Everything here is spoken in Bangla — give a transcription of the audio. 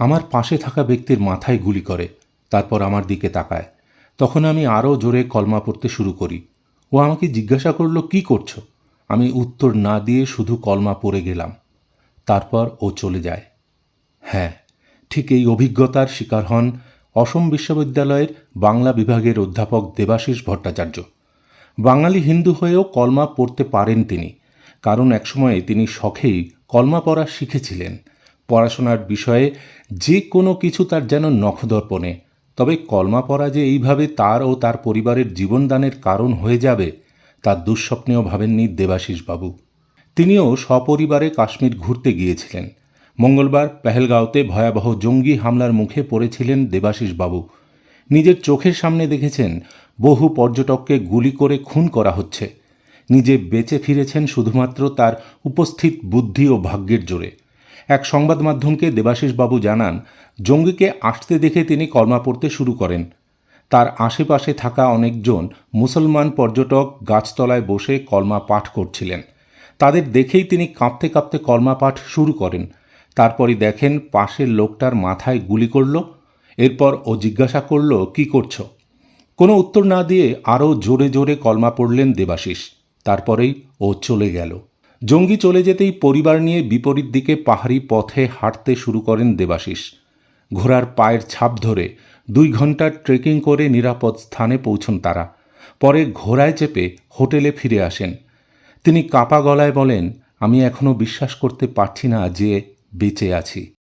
আমার পাশে থাকা ব্যক্তির মাথায় গুলি করে, তারপর আমার দিকে তাকায়। তখন আমি আরও জোরে কলমা পড়তে শুরু করি। ও আমাকে জিজ্ঞাসা করল, কি করছ? আমি উত্তর না দিয়ে শুধু কলমা পড়ে গেলাম। তারপর ও চলে যায়। হ্যাঁ ঠিক এই অভিজ্ঞতার শিকার হন অসম বিশ্ববিদ্যালয়ের বাংলা বিভাগের অধ্যাপক দেবাশিস ভট্টাচার্য। বাঙালি হিন্দু হয়েও কলমা পড়তে পারেন তিনি, কারণ একসময়ে তিনি শখেই কলমা পড়া শিখেছিলেন। পড়াশোনার বিষয়ে যে কোনো কিছু তার যেন নখদর্পণে। তবে কলমা পড়া যে এইভাবে তার ও তার পরিবারের জীবনদানের কারণ হয়ে যাবে তার দুঃস্বপ্নেও ভাবেননি দেবাশিসবাবু। তিনিও সপরিবারে কাশ্মীর ঘুরতে গিয়েছিলেন। মঙ্গলবার পেহেলগাঁওতে ভয়াবহ জঙ্গি হামলার মুখে পড়েছিলেন দেবাশিসবাবু। নিজের চোখের সামনে দেখেছেন, বহু পর্যটককে গুলি করে খুন করা হচ্ছে। নিজে বেঁচে ফিরেছেন শুধুমাত্র তার উপস্থিত বুদ্ধি ও ভাগ্যের জোরে। এক সংবাদ মাধ্যমকে দেবাশিসবাবু জানান, জঙ্গিকে আসতে দেখে তিনি কর্মা পড়তে শুরু করেন। তার আশেপাশে থাকা অনেকজন মুসলমান পর্যটক গাছতলায় বসে কলমা পাঠ করছিলেন। তাদের দেখেই তিনি কাঁপতে কাঁপতে কলমা পাঠ শুরু করেন। তারপরই দেখেন পাশের লোকটার মাথায় গুলি করল, এরপর ও জিজ্ঞাসা করল, কি করছ? কোনো উত্তর না দিয়ে আরও জোরে জোরে কলমা পড়লেন দেবাশিস। তারপরেই ও চলে গেল। জঙ্গি চলে যেতেই পরিবার নিয়ে বিপরীত দিকে পাহাড়ি পথে হাঁটতে শুরু করেন দেবাশিস। ঘোড়ার পায়ের ছাপ ধরে দুই ঘণ্টার ট্রেকিং করে নিরাপদ স্থানে পৌঁছন তারা। পরে ঘোড়ায় চেপে হোটেলে ফিরে আসেন। তিনি কাঁপা গলায় বলেন, আমি এখনও বিশ্বাস করতে পারছি না যে বেঁচে আছি।